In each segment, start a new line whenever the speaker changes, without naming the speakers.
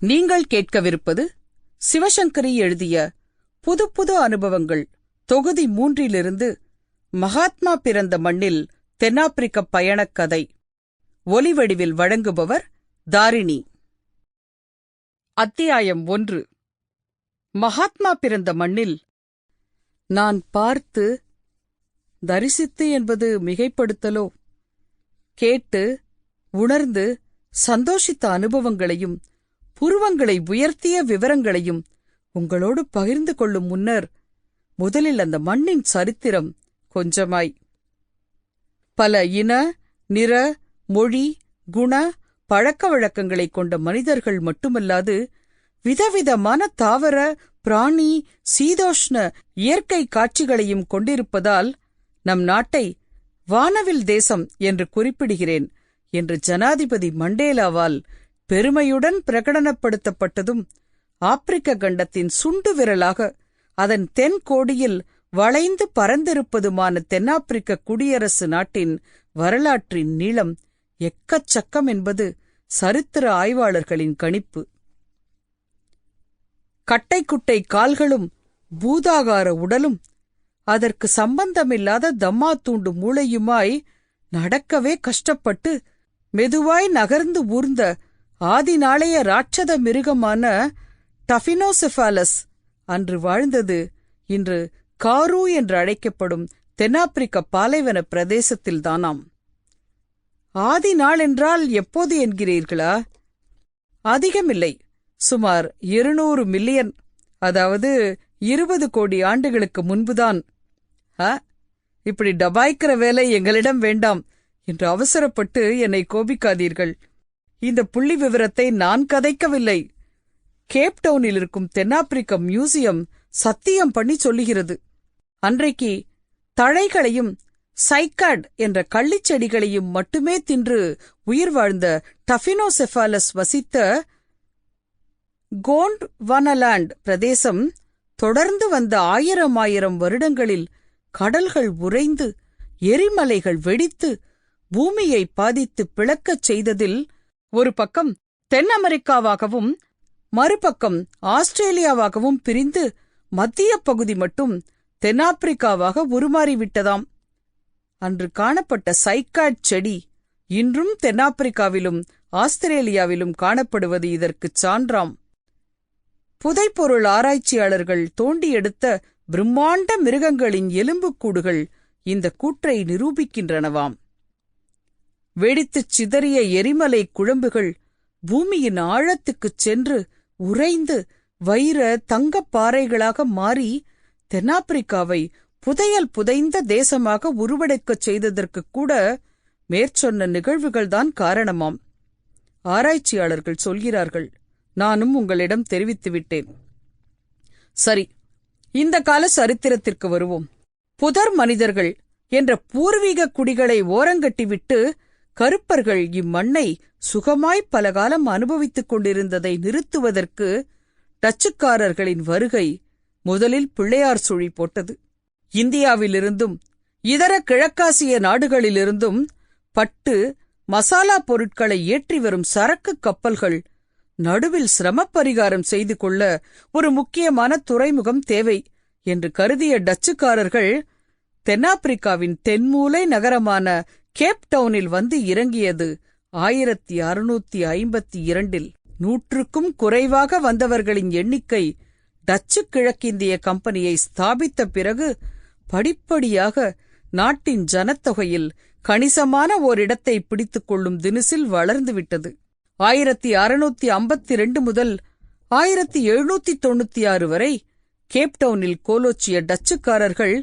நீங்கள் கேட்கவிருப்பது சிவசங்கரி எழுதிய புது புது அனுபவங்கள். தொகுதி மூன்றிலிருந்து மகாத்மா பிறந்த மண்ணில் தென்னாப்பிரிக்க பயணக் கதை ஒலிவடிவில் வழங்குபவர் தாரிணி. அத்தியாயம் ஒன்று. மகாத்மா பிறந்த மண்ணில் நான் பார்த்து தரிசித்து என்பது மிகைப்படுத்தலோ? கேட்டு உணர்ந்து சந்தோஷித்த அனுபவங்களையும் புருவங்களை உயர்த்திய விவரங்களையும் உங்களோடு பகிர்ந்து கொள்ளும் முன்னர் முதலில் அந்த மண்ணின் சரித்திரம் கொஞ்சமாய். பல இன நிற மொழி குண பழக்க வழக்கங்களைக் கொண்ட மனிதர்கள் மட்டுமல்லாது விதவிதமான தாவர பிராணி சீதோஷ்ண இயற்கை காட்சிகளையும் கொண்டிருப்பதால் நம் நாட்டை வானவில் தேசம் என்று குறிப்பிடுகிறேன் என்று ஜனாதிபதி மண்டேலாவால் பெருமையுடன் பிரகடனப்படுத்தப்பட்டதும் ஆப்பிரிக்க கண்டத்தின் சுண்டு விரலாக அதன் தென் கோடியில் வளைந்து பறந்திருப்பதுமான தென்னாப்பிரிக்க குடியரசு நாட்டின் வரலாற்றின் நீளம் எக்கச்சக்கம் என்பது சரித்திர ஆய்வாளர்களின் கணிப்பு. கட்டைக்குட்டை கால்களும் பூதாகார உடலும் அதற்கு சம்பந்தமில்லாத தம்மா தூண்டு மூளையுமாய் நடக்கவே கஷ்டப்பட்டு மெதுவாய் நகர்ந்து ஊர்ந்த ஆதி நாளைய ராட்சத மிருகமான டஃபினோசெஃபாலஸ் அன்று வாழ்ந்தது. இன்று காரு என்று அழைக்கப்படும் தென்னாப்பிரிக்க பாலைவன பிரதேசத்தில்தானாம். ஆதி நாள் என்றால் எப்போது என்கிறீர்களா? அதிகமில்லை. சுமார் இருநூறு மில்லியன் அதாவது இருபது கோடி ஆண்டுகளுக்கு முன்புதான். ஆ இப்படி டபாய்க்கிற வேலை எங்களிடம் வேண்டாம் என்று அவசரப்பட்டு என்னை கோபிக்காதீர்கள். இந்த புள்ளி விவரத்தை நான் கதைக்கவில்லை. கேப்டவுனில் இருக்கும் தென்னாப்பிரிக்க மியூசியம் சத்தியம் பண்ணி சொல்லுகிறது. அன்றைக்கு தழைகளையும் சைக்காட் என்ற கள்ளிச்செடிகளையும் மட்டுமே தின்று உயிர் வாழ்ந்த டஃபினோசெஃபாலஸ் வசித்த கோண்ட் வனலாண்ட் பிரதேசம் தொடர்ந்து வந்த ஆயிரம் ஆயிரம் வருடங்களில் கடல்கள் உறைந்து எரிமலைகள் வெடித்து பூமியை பாதித்து பிளக்கச் செய்ததில் ஒரு பக்கம் தென் அமெரிக்காவாகவும் மறுபக்கம் ஆஸ்திரேலியாவாகவும் பிரிந்து மத்திய பகுதி மட்டும் தென்னாப்பிரிக்காவாக உருமாறிவிட்டதாம். அன்று காணப்பட்ட சைக்காட் செடி இன்றும் தென்னாப்பிரிக்காவிலும் ஆஸ்திரேலியாவிலும் காணப்படுவது இதற்குச் சான்றாம். புதைப்பொருள் ஆராய்ச்சியாளர்கள் தோண்டி எடுத்த பிரம்மாண்ட மிருகங்களின் எலும்புக்கூடுகள் இந்த கூற்றை நிரூபிக்கின்றனவாம். வெடித்துச் சிதறிய எரிமலை குழம்புகள் பூமியின் ஆழத்துக்குச் சென்று உறைந்து வைர தங்கப் பாறைகளாக மாறி தென்னாப்பிரிக்காவை புதையல் புதைந்த தேசமாக உருவெடுக்கச் செய்ததற்குக் கூட மேற்சொன்ன நிகழ்வுகள்தான் காரணமாம். ஆராய்ச்சியாளர்கள் சொல்கிறார்கள் நானும் உங்களிடம் தெரிவித்துவிட்டேன் சரி இந்த கால சரித்திரத்திற்கு வருவோம். புதர் மனிதர்கள் என்ற பூர்வீக குடிகளை ஓரங்கட்டிவிட்டு கருப்பர்கள் இம்மண்ணை சுகமாய் பலகாலம் அனுபவித்துக் கொண்டிருந்ததை நிறுத்துவதற்கு டச்சுக்காரர்களின் வருகை முதலில் பிள்ளையார் சுழி போட்டது. இந்தியாவிலிருந்தும் இதர கிழக்காசிய நாடுகளிலிருந்தும் பட்டு மசாலா பொருட்களை ஏற்றி வரும் சரக்கு கப்பல்கள் நடுவில் சிரமப்பரிகாரம் செய்து கொள்ள ஒரு முக்கியமான துறைமுகம் தேவை என்று கருதிய டச்சுக்காரர்கள் தென்னாப்பிரிக்காவின் தென்மூலை நகரமான கேப் டவுனில் வந்து இறங்கியது ஆயிரத்தி அறுநூத்தி ஐம்பத்தி இரண்டில். நூற்றுக்கும் குறைவாக வந்தவர்களின் எண்ணிக்கை டச்சு கிழக்கிந்திய கம்பெனியை ஸ்தாபித்த பிறகு படிப்படியாக நாட்டின் ஜனத்தொகையில் கணிசமான ஓரிடத்தை பிடித்துக் கொள்ளும் தினுசில் வளர்ந்துவிட்டது ஆயிரத்தி அறுநூத்தி ஐம்பத்தி ரெண்டு முதல் ஆயிரத்தி எழுநூத்தி தொண்ணூத்தி ஆறு வரை கேப்டவுனில் கோலோச்சிய டச்சுக்காரர்கள்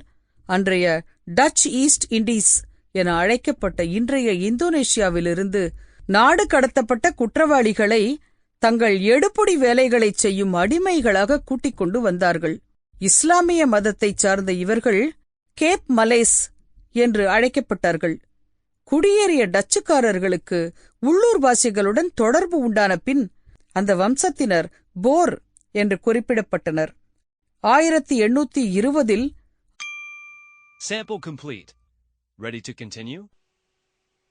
அன்றைய டச் ஈஸ்ட் இண்டீஸ் என அழைக்கப்பட்ட இன்றைய இந்தோனேஷியாவிலிருந்து நாடு கடத்தப்பட்ட குற்றவாளிகளை தங்கள் எடுப்புடி வேலைகளைச் செய்யும் அடிமைகளாக கூட்டிக் கொண்டு வந்தார்கள். இஸ்லாமிய மதத்தைச் சார்ந்த இவர்கள் கேப் மலேஸ் என்று அழைக்கப்பட்டார்கள். குடியேறிய டச்சுக்காரர்களுக்கு உள்ளூர்வாசிகளுடன் தொடர்பு உண்டான பின் அந்த வம்சத்தினர் போர் என்று குறிப்பிடப்பட்டனர். ஆயிரத்தி எண்ணூத்தி இருபதில்
Sample complete. Ready to continue?